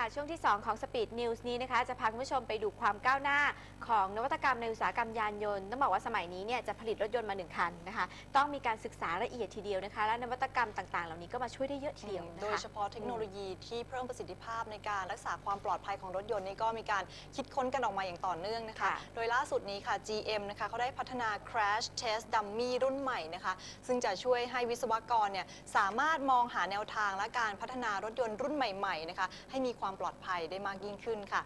ค่ะ ช่วงที่ 2 ของ Speed News นี้นะคะ จะพาคุณผู้ชมไปดูความก้าวหน้าของนวัตกรรมในอุตสาหกรรมยานยนต์ ต้องบอกว่าสมัยนี้เนี่ยจะผลิตรถยนต์มาหนึ่งคันนะคะ ต้องมีการศึกษาละเอียดทีเดียวนะคะ และนวัตกรรมต่างๆ เหล่านี้ก็มาช่วยได้เยอะทีเดียวนะโดยคะเฉพาะเทคโนโลยีที่เพิ่มประสิทธิภาพในการรักษาความปลอดภัยของรถยนต์นี่ก็มีการคิดค้นกันออกมาอย่างต่อเนื่องนะคะ ค่ะ โดยล่าสุดนี้ค่ะ GM นะคะเขาได้พัฒนา Crash Test Dummy รุ่นใหม่นะคะ ซึ่งจะช่วยให้วิศวกรเนี่ยสามารถมองหาแนวทางและการพัฒนารถยนต์รุ่นใหม่ๆนะคะให้มีความความปลอดภัยได้มากยิ่งขึ้นค่ะ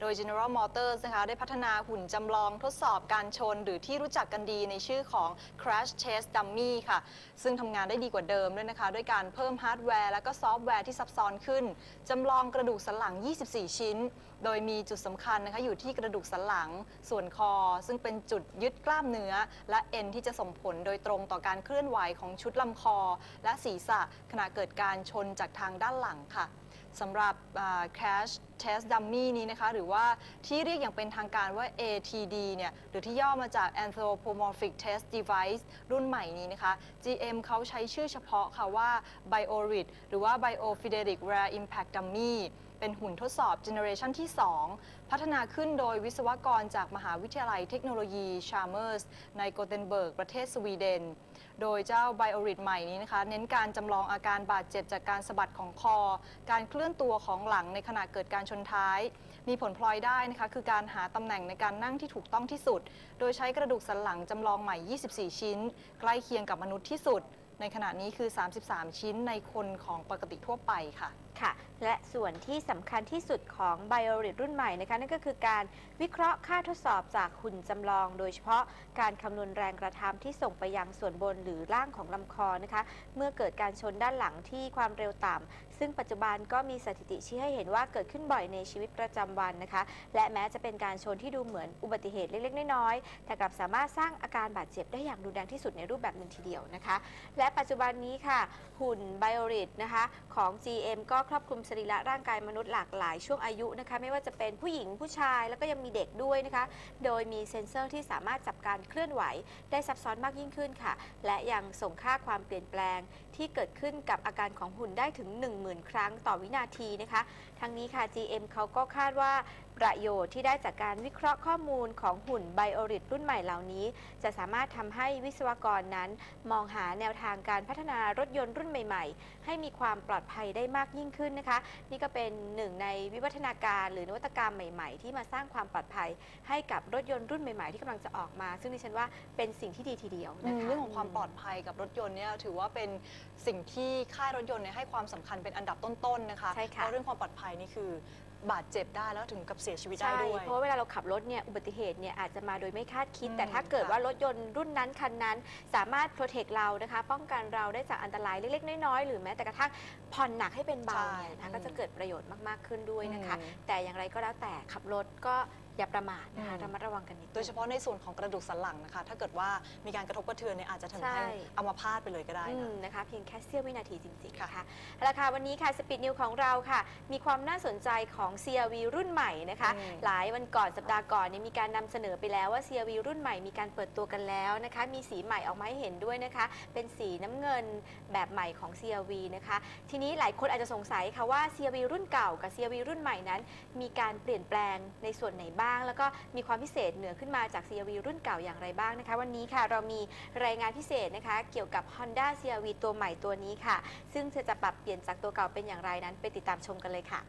โดย General Motors นะคะได้พัฒนาหุ่นจำลองทดสอบการชน หรือที่รู้จักกันดีในชื่อของ Crash Test Dummy ค่ะ ซึ่งทำงานได้ดีกว่าเดิมด้วยนะคะ ด้วยการเพิ่มฮาร์ดแวร์และก็ซอฟต์แวร์ที่ซับซ้อนขึ้นจำลองกระดูกสันหลัง 24 ชิ้น โดยมีจุดสำคัญนะคะอยู่ที่กระดูกสันหลัง ส่วนคอ ซึ่งเป็นจุดยึดกล้ามเนื้อ และเอ็นที่จะส่งผลโดยตรงต่อการเคลื่อนไหวของชุดลำคอ และศีรษะขณะเกิดการชนจากทางด้านหลังค่ะ สำหรับ Crash Test Dummy นี้นะคะ หรือว่าที่เรียกอย่างเป็นทางการว่า ATD เนี่ย หรือที่ย่อมาจาก Anthropomorphic Test Device รุ่นใหม่นี้นะคะ GM เขาใช้ชื่อเฉพาะค่ะว่า BioRid หรือว่า Biofidelic Rare Impact Dummy เป็นหุ่นทดสอบเจเนอเรชันที่ 2 พัฒนาขึ้นโดยวิศวกรจากมหาวิทยาลัยเทคโนโลยี Chalmers ในโกเทนเบิร์กประเทศสวีเดน โดยเจ้า BioRid ใหม่นี้นะคะ เน้นการจำลองอาการบาดเจ็บจากการสะบัดของคอ การเคลื่อนตัวของหลังในขณะเกิดการชนท้าย มีผลพลอยได้นะคะคือการหาตำแหน่งในการนั่งที่ถูกต้องที่สุด โดยใช้กระดูกสันหลังจำลองใหม่ 24 ชิ้น ใกล้เคียงกับมนุษย์ที่สุด ในขณะนี้คือ 33 ชิ้นในคนของปกติทั่วไปค่ะ ค่ะ และส่วนที่สำคัญที่สุดของ BioRid รุ่นใหม่นะคะนั่นก็คือการวิเคราะห์ค่าทดสอบจากหุ่นจำลอง โดยเฉพาะการคำนวณแรงกระทำที่ส่งไปยังส่วนบนหรือล่างของลำคอนะคะ เมื่อเกิดการชนด้านหลังที่ความเร็วต่ำซึ่งปัจจุบันก็มีสถิติชี้ให้เห็นว่าเกิดขึ้นบ่อยในชีวิตประจำวันนะคะ และแม้จะเป็นการชนที่ดูเหมือนอุบัติเหตุเล็กๆน้อยๆแต่กลับสามารถสร้างอาการบาดเจ็บได้อย่างรุนแรงที่สุดในรูปแบบหนึ่งทีเดียวนะคะ และปัจจุบันนี้ค่ะหุ่น BioRid นะคะของ GM ก็ครอบคลุมสรีระร่างกายมนุษย์หลากหลายช่วงอายุนะคะไม่ว่าจะเป็นผู้หญิงผู้ชายแล้วก็ยังมีเด็กด้วยนะคะ โดยมีเซ็นเซอร์ที่สามารถจับการเคลื่อนไหว ได้ซับซ้อนมากยิ่งขึ้นค่ะ และยังส่งค่าความเปลี่ยนแปลง ที่เกิดขึ้นกับอาการของหุ่นได้ถึง 10,000 ครั้งต่อวินาทีนะคะ ทั้งนี้ค่ะ GM เขาก็คาดว่า ประโยชน์ที่ได้จากการวิเคราะห์ข้อมูลของหุ่น BioRid รุ่นใหม่เหล่านี้ จะสามารถทำให้วิศวกรนั้น มองหาแนวทางการพัฒนารถยนต์รุ่นใหม่ ๆ ให้มีความปลอดภัยได้มากยิ่งขึ้นนะคะ นี่ก็เป็นหนึ่งในวิวัฒนาการหรือนวัตกรรมใหม่ ๆ ที่มาสร้างความปลอดภัย ให้กับรถยนต์รุ่นใหม่ ๆ ที่กำลังจะออกมา ซึ่งดิฉันว่าเป็นสิ่งที่ดีทีเดียวนะคะเรื่องของความปลอดภัยกับรถยนต์เนี่ยถือว่าเป็นสิ่งที่ค่ายรถยนต์เนี่ยให้ความสำคัญเป็นอันดับต้นๆนะคะใช่ค่ะเพราะเรื่องความปลอดภัยนี่คือ บาดเจ็บได้แล้วถึงกับเสียชีวิตได้ใช่ด้วย เพราะว่าเวลาเราขับรถเนี่ยอุบัติเหตุเนี่ยอาจจะมาโดยไม่คาดคิด อืมแต่ถ้าเกิดค่ะว่ารถยนต์รุ่นนั้นคันนั้น สามารถโปรเทคเรานะคะ ป้องกันเราได้จากอันตรายเล็กๆน้อยๆหรือแม้แต่กระทั่งผ่อนหนักให้เป็นเบาใช่เนี่ยนะอืมก็จะเกิดประโยชน์มากๆขึ้นด้วยนะคะ อืม แต่อย่างไรก็แล้วแต่ขับรถก็อย่าประมาทนะคะอืมระมัดระวังกันนิดนึง โดยเฉพาะในส่วนของกระดูกสันหลังนะคะ ถ้าเกิดว่ามีการกระทบกระเทือนเนี่ยอาจจะถึงใช่ให้อัมพาตไปเลยก็ได้อืนะมนะคะเพียงแค่เสี้ยววินาทีจริงๆค่ะนะคะเอาละค่ะวันนี้ค่ะสปีดนิวของเราค่ะ มีความน่าสนใจของ CRV รุ่นใหม่นะคะ อืมหลายวันก่อนสัปดาห์ก่อนเนี่ยมีการนำเสนอไปแล้วว่า CRV รุ่นใหม่มีการเปิดตัวกันแล้วนะคะ มีสีใหม่ออกมาให้เห็นด้วยนะคะ เป็นสีน้ำเงินแบบใหม่ของ CRV นะคะ ทีนี้หลายคนอาจจะสงสัยค่ะว่า CRV รุ่นเก่ากับ CRV รุ่นใหม่นั้น มีการเปลี่ยนแปลงในส่วนไหนบ้าง แล้วก็มีความพิเศษเหนือขึ้นมาจาก CRV รุ่นเก่าอย่างไรบ้างนะคะ วันนี้ค่ะเรามีรายงานพิเศษนะคะเกี่ยวกับ Honda CRV ตัวใหม่ตัวนี้ค่ะ ซึ่งจะปรับเปลี่ยนจากตัวเก่าเป็นอย่างไรนั้น ไปติดตามชมกันเลยค่ะ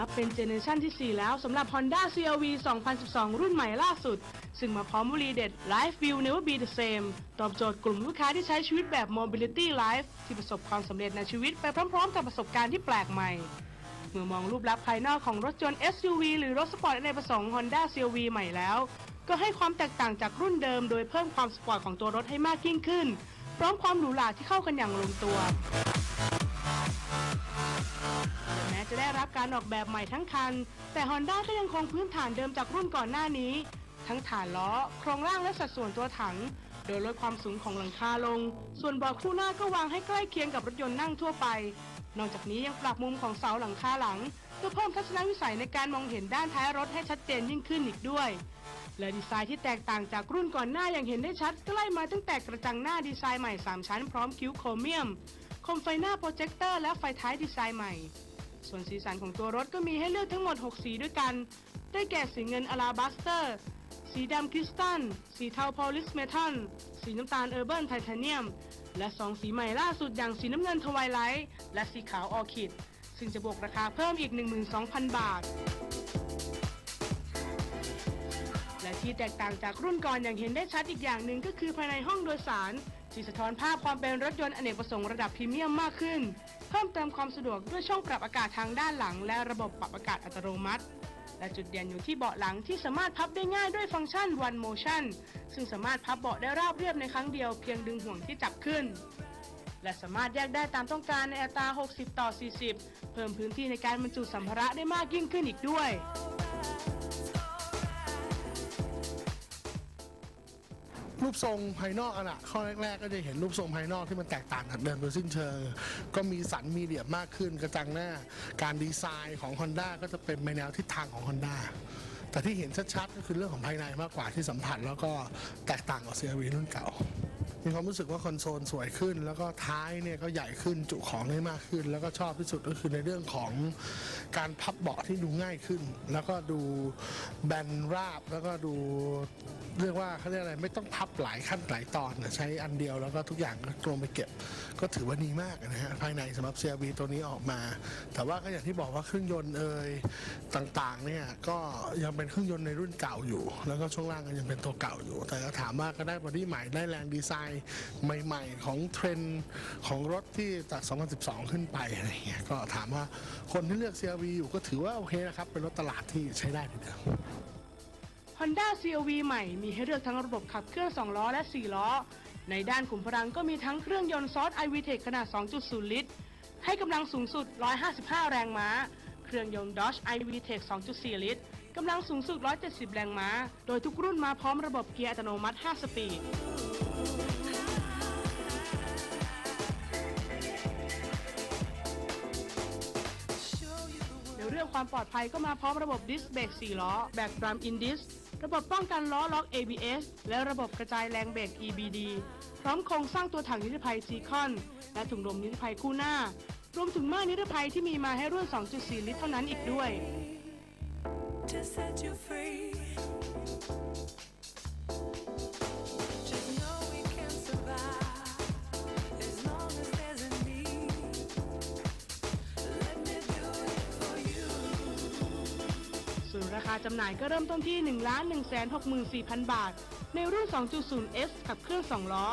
นับเป็นเจเนอเรชันที่ 4 แล้วสำหรับ Honda CRV 2012 รุ่นใหม่ล่าสุด ซึ่งมาพร้อมวลีเด็ด Life will never be the same ตอบโจทย์กลุ่มลูกค้าที่ใช้ชีวิตแบบ Mobility Life ที่ประสบความสำเร็จในชีวิตไปพร้อมๆ กับประสบการณ์ที่แปลกใหม่ เมื่อมองรูปลักษณ์ภายนอกของรถยนต์ SUV หรือรถสปอร์ตในประสงค์ Honda CRV ใหม่แล้ว ก็ให้ความแตกต่างจากรุ่นเดิม โดยเพิ่มความสปอร์ตของตัวรถให้มากยิ่งขึ้น พร้อมความหรูหราที่เข้ากันอย่างลงตัว การออกแบบใหม่ทั้งคัน แต่ Honda ก็ยังคงพื้นฐานเดิมจากรุ่นก่อนหน้านี้ ทั้งฐานล้อ โครงร่างและสัดส่วนตัวถัง โดยลดความสูงของหลังคาลง ส่วนเบาะคู่หน้าก็วางให้ใกล้เคียงกับรถยนต์นั่งทั่วไป นอกจากนี้ยังปรับมุมของเสาหลังคาหลังเพื่อเพิ่มทัศนวิสัยในการมองเห็นด้านท้ายรถให้ชัดเจนยิ่งขึ้นอีกด้วยและดีไซน์ที่แตกต่างจากรุ่นก่อนหน้าอย่างเห็นได้ชัดก็ไล่มาตั้งแต่กระจังหน้าดีไซน์ใหม่ 3 ชั้นพร้อมคิ้วโครเมียมโคมไฟหน้าโปรเจคเตอร์และไฟท้ายดีไซน์ใหม่ ส่วนสีสันของตัวรถก็มีให้เลือกทั้งหมด 6 สีด้วยกัน ได้แก่สีเงินอลาบัสเตอร์ สีดำคริสตัล สีเทาพอลิสเมทัล สีน้ำตาลเออร์เบิร์นไทเทเนียม และ 2 สีใหม่ล่าสุดอย่างสีน้ำเงินทวายไลท์ และสีขาวออคิด ซึ่งจะบวกราคาเพิ่มอีก 12,000 บาท และที่แตกต่างจากรุ่นก่อนอย่างเห็นได้ชัดอีกอย่างหนึ่งก็คือภายในห้องโดยสารที่สะท้อนภาพความเป็นรถยนต์อเนกประสงค์ระดับพรีเมียมมากขึ้น เพิ่มเติมความสะดวกด้วยช่องปรับอากาศทางด้านหลัง และระบบปรับอากาศอัตโนมัติ และจุดเด่นอยู่ที่เบาะหลังที่สามารถพับได้ง่ายด้วยฟังก์ชัน One Motion ซึ่งสามารถพับเบาะได้ราบเรียบในครั้งเดียวเพียงดึงห่วงที่จับขึ้น และสามารถแยกได้ตามต้องการในอัตรา 60 ต่อ 40 เพิ่มพื้นที่ในการบรรจุสัมภาระได้มากยิ่งขึ้นอีกด้วย รูปทรงภายนอกอะนะข้อแรกๆ ก็จะเห็นรูปทรงภายนอกที่มันแตกต่างจากเดิมโดยสิ้นเชิง ก็มีสันมีเหลี่ยมมากขึ้นกระจังหน้า การดีไซน์ของ Honda ก็จะเป็นไปแนวทิศทางของ Honda แต่ที่เห็นชัดๆ ก็คือเรื่องของภายในมากกว่าที่สัมผัสแล้วก็แตกต่างกับ CRV รุ่นเก่า มีความรู้สึกว่าคอนโซลสวยขึ้น แล้วก็ท้ายเนี่ยก็ใหญ่ขึ้นจุของได้มากขึ้น แล้วก็ชอบที่สุดก็คือในเรื่องของการพับเบาะที่ดูง่ายขึ้น แล้วก็ดูแบนราบแล้วก็ดูเรียกว่าเขาเรียกอะไรไม่ต้องพับหลายขั้นหลายตอนนะใช้อันเดียวแล้วก็ทุกอย่างก็ตรงไปเก็บ ก็ถือว่าดีมากนะฮะภายในสำหรับ CRV ตัวนี้ออกมา แต่ว่าก็อย่างที่บอกว่าเครื่องยนต์เอ่ยต่างๆเนี่ยก็ยังเป็นเครื่องยนต์ในรุ่นเก่าอยู่ แล้วก็ช่วงล่างก็ยังเป็นตัวเก่าอยู่ แต่ก็ถามว่าก็ได้บอดี้ใหม่ได้แรงดีไซน์ใหม่ๆ ของเทรนด์ของรถที่จาก 2012 ขึ้นไปอะไรเงี้ยก็ถามว่าคนที่เลือก CRV อยู่ก็ถือว่าโอเคนะครับ เป็นรถตลาดที่ใช้ได้ทีเดียว Honda CRV ใหม่มีให้เลือกทั้งระบบขับเคลื่อน 2 ล้อและ 4 ล้อ ในด้านขุมพลังก็มีทั้งเครื่องยนต์ซอส iVTEC ขนาด 2.0 ลิตร ให้กำลังสูงสุด 155 แรงม้า เครื่องยนต์ Dodge iVTEC 2.4 ลิตร กำลังสูงสุด 170 แรงม้า โดยทุกรุ่นมาพร้อมระบบเกียร์อัตโนมัติ 5 สปีดในเรื่องความปลอดภัยก็มาพร้อมระบบดิสเบรก4ล้อ แบกดรัมอินดิส ระบบป้องกันล้อล็อก ABS และระบบกระจายแรงเบรก EBD พร้อมโครงสร้างตัวถังนิรภัยซีคอน และถุงลมนิรภัยคู่หน้ารวมถึงม่านนิรภัยที่มีมาให้รุ่น 2.4 ลิตรเท่านั้นอีกด้วย ส่วนราคาจำหน่ายก็เริ่มต้นที่ 1 1 6 4 0 0 0 บาท ในรุ่น 2.0 S ขับเคลื่อน 2 ล้อ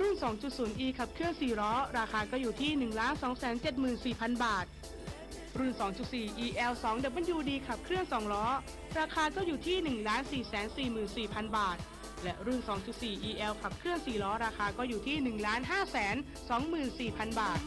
รุ่น 2.0 E ขับเคลื่อน 4 ล้อ ราคาก็อยู่ที่ 1 2 7 4 0 0 0 บาท รุ่น 2.4 EL 2 WD ขับเคลื่อน 2 ล้อ ราคาก็อยู่ที่ 1 4 4 4 0 0 0 บาท และรุ่น 2.4 EL ขับเคลื่อน 4 ล้อ ราคาก็อยู่ที่ 1 5 2 4 0 0 0 บาท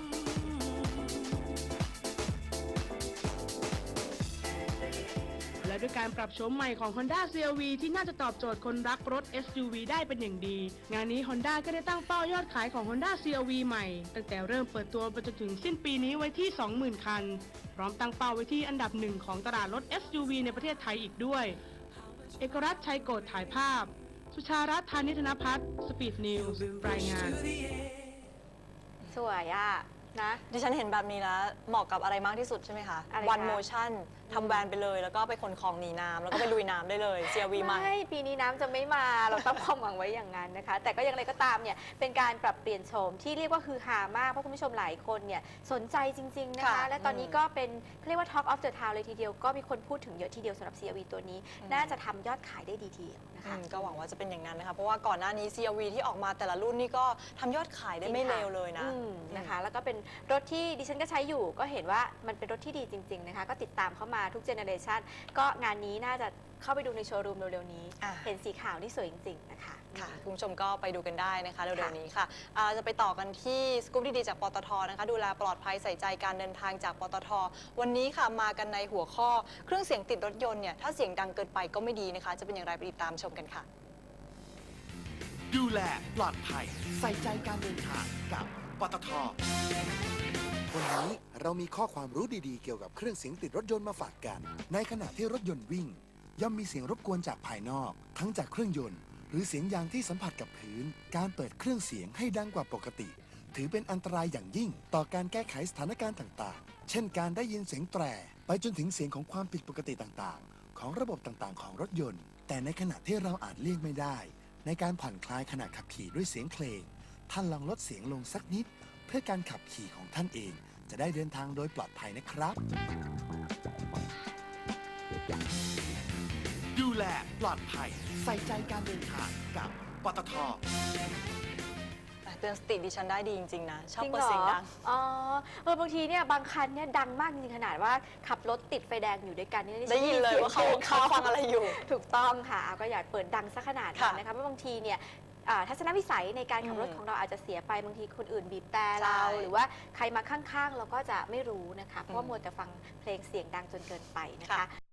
การปรับโฉมใหม่ของ Honda CRV ที่น่าจะตอบโจทย์คนรักรถ SUV ได้เป็นอย่างดี งานนี้ Honda ก็ได้ตั้งเป้ายอดขายของ Honda CRV ใหม่ ตั้งแต่เริ่มเปิดตัวไปจนถึงสิ้นปีนี้ไว้ที่ 20,000 คัน พร้อมตั้งเป้าไว้ที่อันดับหนึ่งของตลาดรถ SUV ในประเทศไทยอีกด้วย เอกรัตน์ชัยโกฏถ่ายภาพ สุชารัตน์ธานิธนพัฒน์สปีดนิวส์รายงาน สวยอะ นะ ดิฉันเห็นแบบนี้แล้วเหมาะกับอะไรมากที่สุดใช่ไหมคะ อะไร One คะ Motion ทำแวนไปเลย แล้วก็ไปขนของหนีน้ำแล้วก็ไปลุยน้ำได้เลย CRV ใหม่ ไม่ปีนี้น้ำจะไม่มาเราตั้งความหวังไว้อย่างนั้นนะคะ แต่ก็อย่างไรก็ตามเนี่ยเป็นการปรับเปลี่ยนโฉมที่เรียกว่าคือฮามากเพราะคุณผู้ชมหลายคนเนี่ยสนใจจริง ๆ นะคะ ค่ะและตอนนี้ก็เป็นเขาเรียกว่า Talk of the Town เลยทีเดียวก็มีคนพูดถึงเยอะทีเดียวสำหรับ CRV ตัวนี้น่าจะทำยอดขายได้ดีทีเดียวนะอืคะ มก็หวังว่าจะเป็นอย่างนั้นนะคะ เพราะว่าก่อนหน้านี้ CRV ที่ออกมาแต่ละรุ่นนี่ก็ทำยอดขายได้ไม่เลวเลยนะ อืมนะคะแล้วก็เป็นรถที่ดิฉันก็ใช้อยู่ก็เห็นว่ามันเป็นรถที่ดีจริง ๆ นะคะ ก็ติดตามเข้ามาทุกเจเนอเรชันก็งานนี้น่าจะเข้าไปดูในโชว์รูมเร็วๆนี้ อะ เห็นสีขาวนี่สวยจริง ๆ นะคะ ค่ะคุณผู้ชมก็ไปดูกันได้นะคะเร็วค่ะๆนี้ค่ะอ่าจะไปต่อกันที่สกู๊ปดีๆจากปตทนะคะดูแลปลอดภัยใส่ใจการเดินทางจากปตท วันนี้ค่ะมากันในหัวข้อ เครื่องเสียงติดรถยนต์เนี่ยถ้าเสียงดังเกินไปก็ไม่ดีนะคะ จะเป็นอย่างไรไปติดตามชมกันค่ะ ดูแลปลอดภัยใส่ใจการเดินทางกับ ปตท วันนี้เรามีข้อความรู้ดีๆ เกี่ยวกับเครื่องเสียงติดรถยนต์มาฝากกัน ในขณะที่รถยนต์วิ่ง ย่อมมีเสียงรบกวนจากภายนอก ทั้งจากเครื่องยนต์ หรือเสียงยางที่สัมผัสกับพื้น การเปิดเครื่องเสียงให้ดังกว่าปกติ ถือเป็นอันตรายอย่างยิ่ง ต่อการแก้ไขสถานการณ์ต่างๆ เช่น การได้ยินเสียงแตร ไปจนถึงเสียงของความผิดปกติต่างๆ ของระบบต่างๆ ของรถยนต์ แต่ในขณะที่เราอาจเลี่ยงไม่ได้ ในการผ่อนคลายขณะขับขี่ด้วยเสียงเพลง ท่านลองลดเสียงลงสักนิด เพื่อการขับขี่ของท่านเอง จะได้เดินทางโดยปลอดภัยนะครับ ดูแลปลอดภัย ใส่ใจการเดินทางกับปตทเตือนสติดิฉันได้ดีจริง ๆ นะ ชอบจริงเปิเหดรเสียงอดัง อ๋อเออบางทีเนี่ยบางคันเนี่ยดังมากจริงๆขนาดว่าขับรถติดไฟแดงอยู่ด้วยกันนี่ได้ยินเลยว่าเขาเขาฟังอะไรอยู่ ถูกต้องค่ะเอาก็อย่าเปิดดังซะขนาดนั้นค่ะ นะคะเพราะบางทีเนี่ย อ่าทัศนวิสัยในการขับรถอืม ของเราอาจจะเสียไปบางทีคนอื่นบีบแต่เรา ใช่หรือว่าใครมาข้างๆ เราก็จะไม่รู้นะคะ เพราะว่าอืมมัวแต่ฟังเพลงเสียงดังจนเกินไปนะค่ะคะ